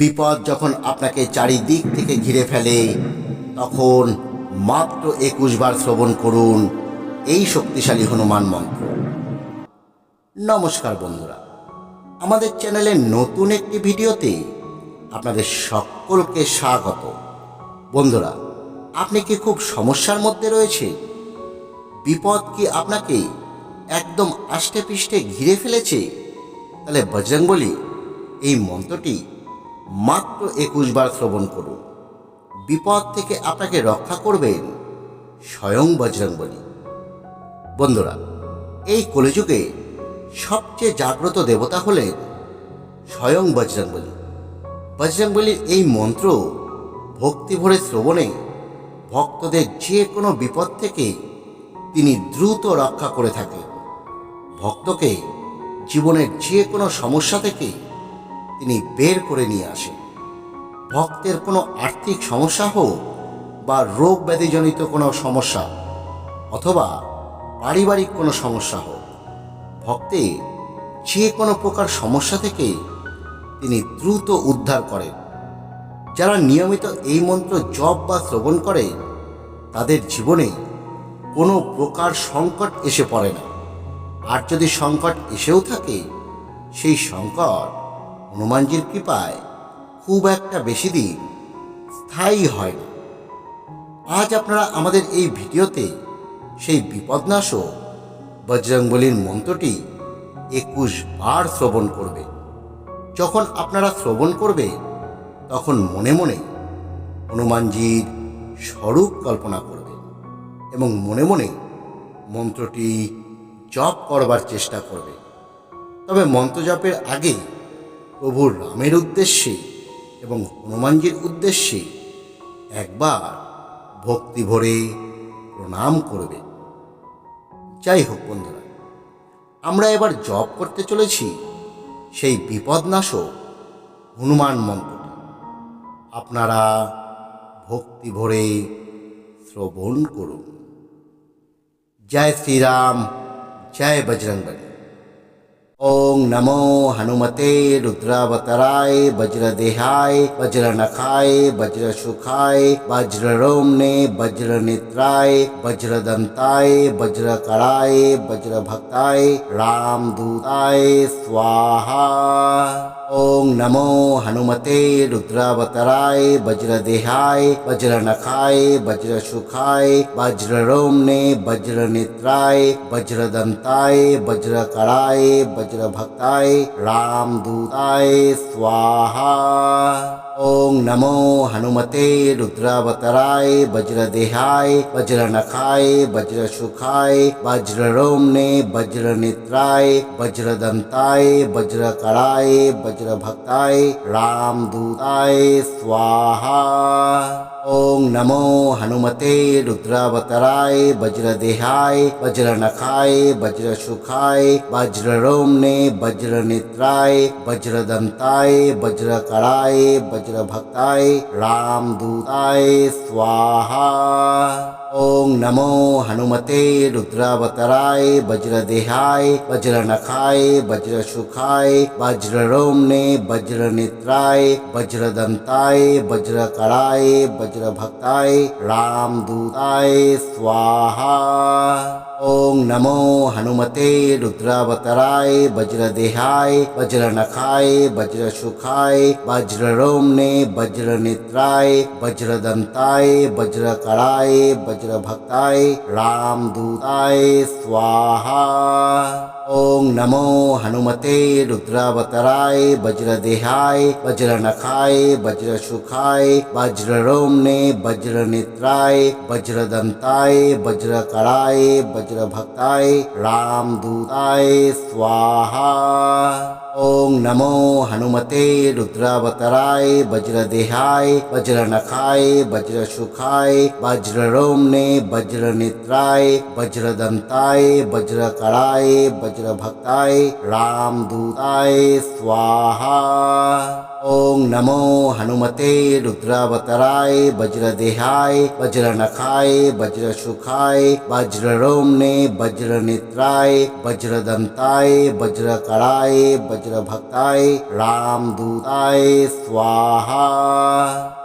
বিপদ যখন আপনাকে চারিদিক থেকে ঘিরে ফেলে, তখন মাত্র একুশ বার শ্রবণ করুন এই শক্তিশালী হনুমান মন্ত্র। নমস্কার বন্ধুরা, আমাদের চ্যানেলের নতুন একটি ভিডিওতে আপনাদের সকলকে স্বাগত। বন্ধুরা, আপনি কি খুব সমস্যার মধ্যে রয়েছে? বিপদ কি আপনাকে একদম আষ্টে পৃষ্ঠে ঘিরে ফেলেছে? তাহলে বজরংবলী এই মন্ত্রটি মাত্র একুশ বার শ্রবণ করুন। বিপদ থেকে আপনাকে রক্ষা করবেন স্বয়ং বজরংবলী বন্ধুরা, এই কলিযুগে সবচেয়ে জাগ্রত দেবতা হলেন স্বয়ং বজরংবলী বজরংবলীর এই মন্ত্র ভক্তি ভরে শ্রবণে ভক্তদের যে কোনো বিপদ থেকে তিনি দ্রুত রক্ষা করে থাকেন। ভক্তকে জীবনের যে কোনো সমস্যা থেকে তিনি বের করে নিয়ে আসেন। ভক্তের কোনো আর্থিক সমস্যা হোক বা রোগ ব্যাধিজনিত কোনো সমস্যা অথবা পারিবারিক কোনো সমস্যা হোক ভক্তের যে কোনো প্রকার সমস্যা থেকে তিনি দ্রুত উদ্ধার করেন। যারা নিয়মিত এই মন্ত্র জপ বা শ্রবণ করে, তাদের জীবনে কোনো প্রকার সংকট এসে পড়ে না। আর যদি সংকট এসেও থাকে, সেই সংকট হনুমানজির কৃপায় খুব একটা বেশি দিন স্থায়ী হয় না আজ আপনারা আমাদের এই ভিডিওতে সেই বিপদনাশক বজরংবলীর মন্ত্রটি একুশ বার শ্রবণ করবে। যখন আপনারা শ্রবণ করবে, তখন মনে মনে হনুমানজির স্বরূপ কল্পনা করবে এবং মনে মনে মন্ত্রটি জপ করবার চেষ্টা করবে। তবে মন্ত্র জপের আগে প্রভু রামের উদ্দেশ্যে এবং হনুমানজির উদ্দেশ্যে একবার ভক্তি ভরে প্রণাম করবে। যাই হোক বন্ধুরা, আমরা এবার জপ করতে চলেছি সেই বিপদনাশক হনুমান মন্ত্রটি। আপনারা ভক্তি ভরে শ্রবণ করুন। জয় শ্রীরাম, জয় বজরংবলী। ओम नमो हनुमते रुद्रावतराय वज्र देहाय वज्र नखाय वज्र सुखाय वज्र रोमने वज्र नेत्राय वज्र दंताय वज्र कराय वज्र भक्ताय राम दूताय स्वाहा। ओं नमो हनुमते रुद्रावतराय, वज्रदेहाय, वज्रनखाय वज्रशुखाय वज्रसुखाय, वज्ररोमने, वज्रनेत्राय वज्रदंताय वज्रकराय, वज्रभक्ताय, रामदूताय, स्वाहा। ओं नमो हनुमते रुद्रावतराय वज्रदेहाय वज्रनखाय वज्रसुखाय वज्ररोमने वज्रनेत्राय वज्रदंताय वज्रकराय वज्रभक्ताय रामदूताय स्वाहा। ओम नमो हनुमते रुद्रावतराय वज्रदेहाय वज्रनखाय वज्रसुखाय वज्ररोमने वज्रनेत्राय वज्रदंताय वज्रकराय वज्रभक्ताय रामदूताय स्वाहा। ओम नमो हनुमते रुद्रावतराय वज्र देहाय वज्र नखाय वज्र सुखाय वज्र रोमने वज्र नेत्राय वज्र दंताय वज्र कराय वज्र भक्ताय राम दूताय स्वाहा। ओं नमो हनुमते रुद्रावतराय वज्र देहाय वज्रशुखाय नखाय वज्र सुखाय वज्र रोमने वज्र नेत्राय वज्र दंताय वज्र कराय स्वाहा। ओं नमो हनुमते रुद्रावतराय वज्रदेहाय वज्रनखाय वज्रसुखाय वज्र वज्रनेत्राय वज्रदंताय वज्रकराय वज्रभक्ताय रामदूताय स्वाहा। ओम नमो हनुमते रुद्रावतराय वज्रदेहाय वज्रनखाय दंताय वज्र कराय वज्रदंताय भक्ताय वज्रभक्ताय रामदूताय स्वाहा। ओम नमो हनुमते रुद्रावतराय वज्रदेहाय वज्र दंताय वज्र कराय वज्रदंताय भक्ताय वज्रभक्ताय रामदूताय स्वाहा।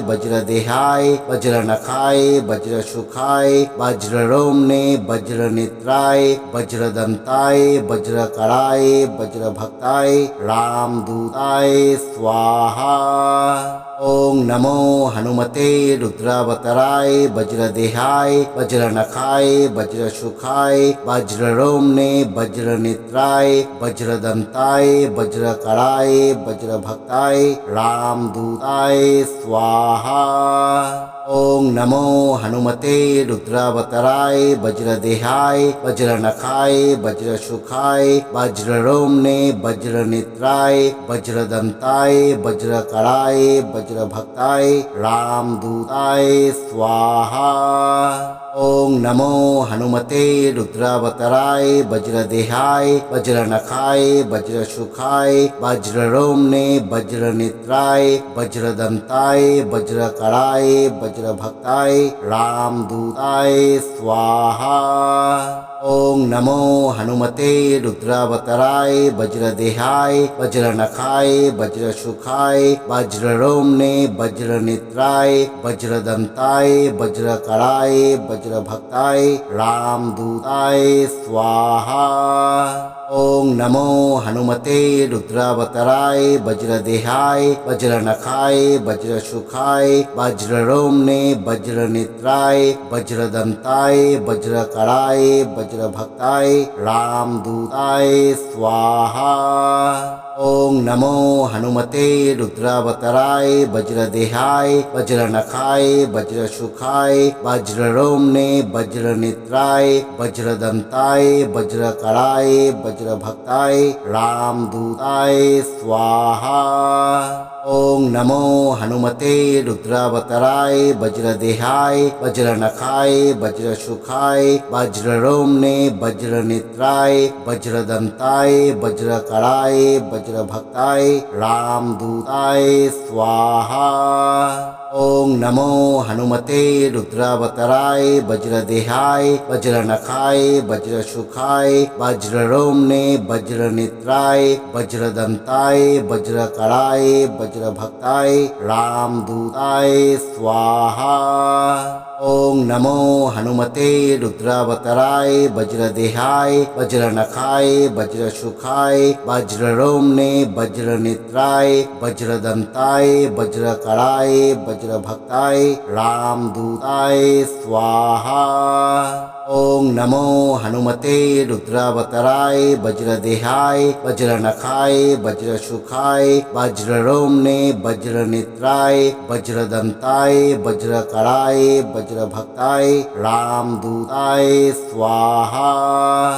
वज्रदेहाय वज्रनखाय वज्रसुखाय वज्र वज्रनेत्राय वज्रदंताय वज्रकराय वज्रभक्ताय रामदूताय स्वाहा। ओम नमो हनुमते रुद्रावतराय वज्रदेहाय वज्रनखाय वज्रसुखाय वज्ररोमने वज्रनेत्राय वज्रदंताय वज्रकराय वज्रभक्ताय रामदूताय स्वाहा। ओम नमो हनुमते रुद्रावतराय वज्रदेहाय वज्रनखाय वज्रसुखाय वज्ररोमने वज्रनेत्राय वज्रदंताय वज्रकराय वज्रभक्ताय रामदूताय स्वाहा। ओम नमो हनुमते रुद्रावतराय वज्रदेहाय वज्रनखाय वज्रसुखाय वज्र वज्रनेत्राय वज्रदंताय वज्रकराय वज्रभक्ताय रामदूताय स्वाहा। ओं नमो हनुमते रुद्रावतराय वज्र देहाय वज्र नखाय वज्र सुखाय वज्र रोमने वज्र नेत्राय वज्र दंताय वज्र कराय वज्र भक्ताय राम दूताय स्वाहा। ओम नमो हनुमते रुद्रावतराय वज्रदेहाय वज्र दंताय वज्र कराय वज्रदंताय भक्ताय वज्रभक्ताय रामदूताय स्वाहा। ओम नमो हनुमते रुद्रावतराय वज्रदेहाय वज्रनखाय वज्रसुखाय वज्ररोमने वज्रनेत्राय वज्रदंताय वज्रकराय वज्रभक्ताय रामदूताय स्वाहा। ओम नमो हनुमते रुद्रावतराय वज्रदेहाय वज्रनखाय वज्रसुखाय वज्र वज्रनेत्राय वज्रदंताय वज्रकराय वज्रभक्ताय रामदूताय स्वाहा। ओम नमो हनुमते रुद्रावतराय वज्रदेहाय वज्र दंताय वज्र कराय वज्रदंताय भक्ताय वज्रभक्ताय रामदूताय स्वाहा। ओम नमो हनुमते रुद्रावतराय वज्रदेहाय वज्र दंताय वज्र कराय वज्रदंताय भक्ताय वज्रभक्ताय रामदूताय स्वाहा। ओम नमो हनुमते रुद्रावतराय वज्रदेहाय वज्र दंताय वज्र कराय वज्रदंताय भक्ताय राम दूताय स्वाहा।